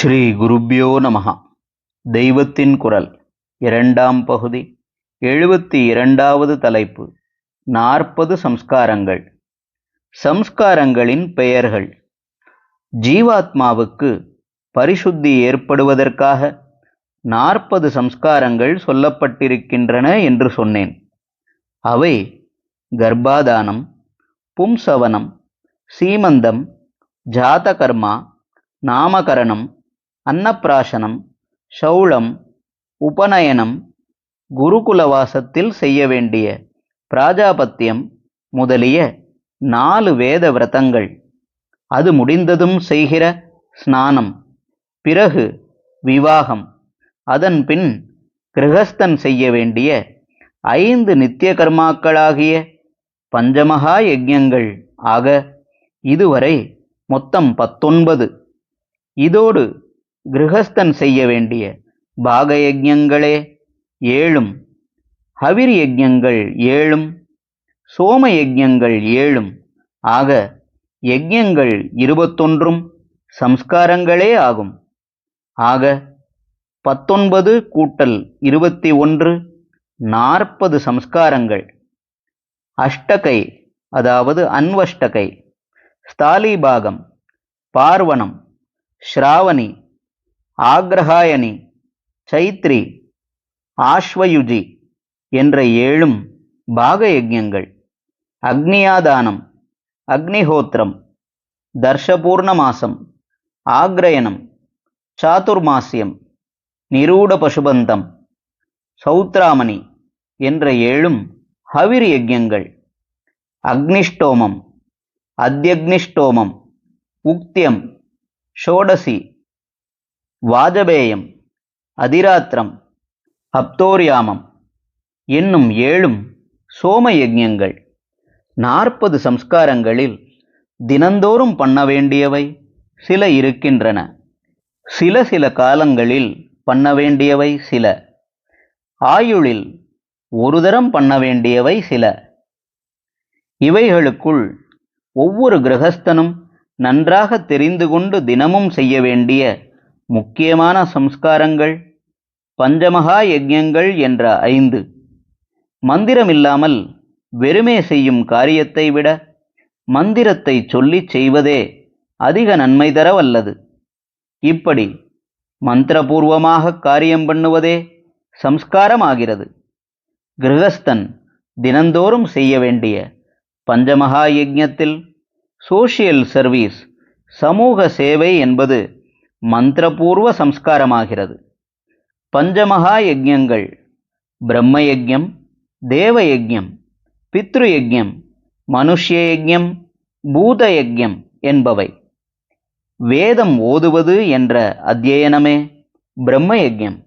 ஸ்ரீ குருப்யோ நமஹா. தெய்வத்தின் குரல் இரண்டாம் பகுதி எழுபத்தி இரண்டாவது தலைப்பு நாற்பது சம்ஸ்காரங்கள். சம்ஸ்காரங்களின் பெயர்கள் ஜீவாத்மாவுக்கு பரிசுத்தி ஏற்படுவதற்காக நாற்பது சம்ஸ்காரங்கள் சொல்லப்பட்டிருக்கின்றன என்று சொன்னேன். அவை கர்ப்பாதானம் பும்சவனம் சீமந்தம் ஜாதகர்மா நாமகரணம் அன்னப்பிராசனம் சௌளம் உபநயனம் குருகுலவாசத்தில் செய்ய வேண்டிய பிராஜாபத்தியம் முதலிய நாலு வேத விரதங்கள். அது முடிந்ததும் செய்கிற ஸ்நானம். பிறகு விவாகம். அதன் பின் கிரகஸ்தன் செய்ய வேண்டிய ஐந்து நித்திய கர்மாக்களாகிய பஞ்சமகா யஜ்யங்கள் ஆக இதுவரை மொத்தம் பத்தொன்பது. இதோடு கிரகஸ்தன் செய்ய வேண்டிய பாக யஜ்ஞங்களே ஏழும் ஹவிர் யஜ்யங்கள் ஏழும் சோம யஜ்யங்கள் ஏழும். ஆக யஜ்யங்கள் இருபத்தொன்றும் சம்ஸ்காரங்களே ஆகும். ஆக பத்தொன்பது கூட்டல் இருபத்தி ஒன்று நாற்பது சம்ஸ்காரங்கள். அஷ்டகை அதாவது அன்வஷ்டகை ஸ்தாலிபாகம் பார்வணம் ஸ்ராவணி ஆக்ரஹாயணி சைத்ரி ஆஸ்வயுஜி என்ற ஏழும் பாக யஜ்யங்கள் அக்னியாதானம் அக்னிஹோத்திரம் தர்ஷபூர்ணமாசம் ஆக்ரயணம் சாதுர்மாசியம் நிரூட பசுபந்தம் சௌத்ராமணி என்ற ஏழும் ஹவிர் யஜ்யங்கள் அக்னிஷ்டோமம் அத்யக்னிஷ்டோமம் உக்தியம் ஷோடசி வாஜபேயம் அதிராத்திரம் அப்தோரியாமம் என்னும் ஏழும் சோம யஜ்யங்கள். நாற்பது சம்ஸ்காரங்களில் தினந்தோறும் பண்ண வேண்டியவை சில இருக்கின்றன. சில சில காலங்களில் பண்ண வேண்டியவை சில. ஆயுளில் ஒரு தரம் பண்ண வேண்டியவை சில. இவைகளுக்குள் ஒவ்வொரு கிரகஸ்தனும் நன்றாக தெரிந்து கொண்டு தினமும் செய்ய வேண்டிய முக்கியமான சம்ஸ்காரங்கள் பஞ்சமகா யஜ்யங்கள் என்ற ஐந்து. மந்திரமில்லாமல் வெறுமே செய்யும் காரியத்தை விட மந்திரத்தை சொல்லிச் செய்வதே அதிக நன்மை தர வல்லது இப்படி மந்திரபூர்வமாக காரியம் பண்ணுவதே சம்ஸ்காரமாகிறது. கிரகஸ்தன் தினந்தோறும் செய்ய வேண்டிய பஞ்சமகா யஜ்யத்தில் சோஷியல் சர்வீஸ் சமூக சேவை என்பது மந்திரபூர்வ சம்ஸ்காரமாகிறது. பஞ்சமகா யஜ்யங்கள் பிரம்ம யஜ்யம் தேவ யஜ்யம் பித்ரு யஜ்யம் மனுஷ்ய யஜ்யம் பூத யஜ்யம் என்பவை. வேதம் ஓதுவது என்ற அத்தியனமே பிரம்ம யஜ்யம்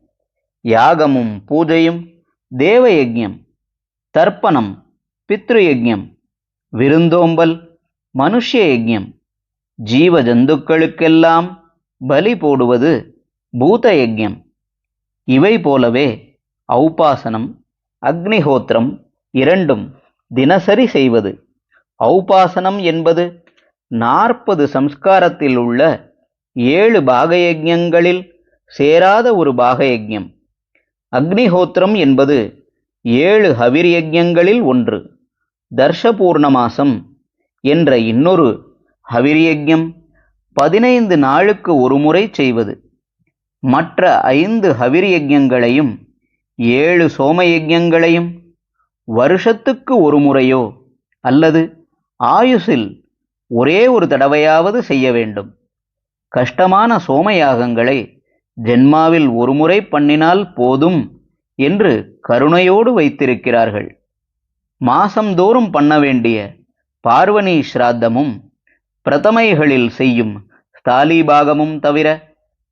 யாகமும் பூஜையும் தேவ யஜ்யம் தர்ப்பணம் பித்ரு யஜ்யம் விருந்தோம்பல் மனுஷ்ய யஜ்யம் ஜீவ ஜந்துக்களுக்கெல்லாம் பலி போடுவது பூத யஜ்யம் இவை போலவே ஔபாசனம் அக்னிஹோத்திரம் இரண்டும் தினசரி செய்வது. ஔபாசனம் என்பது நாற்பது சம்ஸ்காரத்தில் உள்ள ஏழு பாகயஜங்களில் சேராத ஒரு பாகயஜம் அக்னிஹோத்திரம் என்பது ஏழு ஹவிரியஜங்களில் ஒன்று. ஒன்று தர்ஷபூர்ணமாசம் என்ற இன்னொரு ஹவிரியஜம் பதினைந்து நாளுக்கு ஒருமுறை செய்வது. மற்ற ஐந்து ஹவிர் யஜ்யங்களையும் ஏழு சோம யஜ்யங்களையும் வருஷத்துக்கு ஒரு முறையோ அல்லது ஆயுசில் ஒரே ஒரு தடவையாவது செய்ய வேண்டும். கஷ்டமான சோமயாகங்களை ஜென்மாவில் ஒருமுறை பண்ணினால் போதும் என்று கருணையோடு வைத்திருக்கிறார்கள். மாசந்தோறும் பண்ண வேண்டிய பார்வணி ஸ்ராத்தமும் பிரதமைகளில் செய்யும் ஸ்தாலிபாகமும் தவிர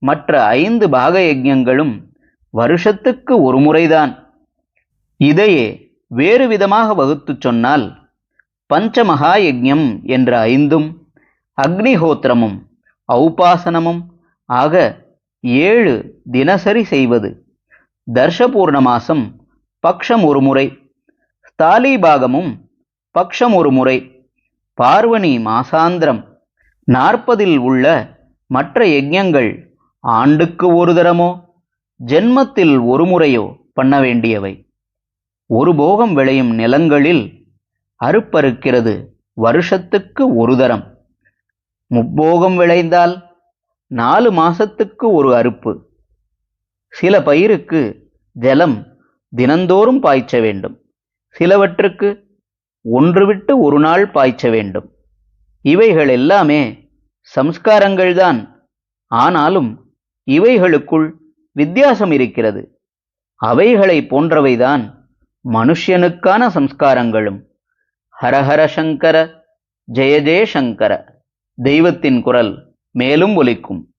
மற்ற ஐந்து பாக யஜ்ஞங்களும் வருஷத்துக்கு ஒரு முறைதான். இதையே வேறு விதமாக வகுத்துச் சொன்னால் பஞ்சமகா யஜ்யம் என்ற ஐந்தும் அக்னிஹோத்திரமும் ஔபாசனமும் ஆக ஏழு தினசரி செய்வது தர்ஷபூர்ண மாசம் பக்ஷம் ஒரு முறை ஸ்தாலிபாகமும் பக்ஷம் ஒரு முறை பார்வணி மாசாந்திரம். நாற்பதில் உள்ள மற்ற யஜ்யங்கள் ஆண்டுக்கு ஒரு தரமோ ஜென்மத்தில் ஒரு முறையோ பண்ண வேண்டியவை. ஒரு போகம் விளையும் நிலங்களில் அறுப்பறுக்கிறது வருஷத்துக்கு ஒரு தரம். முப்போகம் விளைந்தால் நாலு மாசத்துக்கு ஒரு அறுப்பு. சில பயிருக்கு ஜலம் தினந்தோறும் பாய்ச்ச வேண்டும். சிலவற்றுக்கு ஒன்று விட்டு ஒரு நாள் பாய்ச்ச வேண்டும். இவைகள் எல்லாமே சம்ஸ்காரங்கள்தான் ஆனாலும் இவைகளுக்குள் வித்தியாசம் இருக்கிறது. அவைகளை போன்றவைதான் மனுஷ்யனுக்கான சம்ஸ்காரங்களும். ஹரஹர சங்கர ஜெய ஜெயசங்கர தெய்வத்தின் குரல் மேலும் ஒலிக்கும்.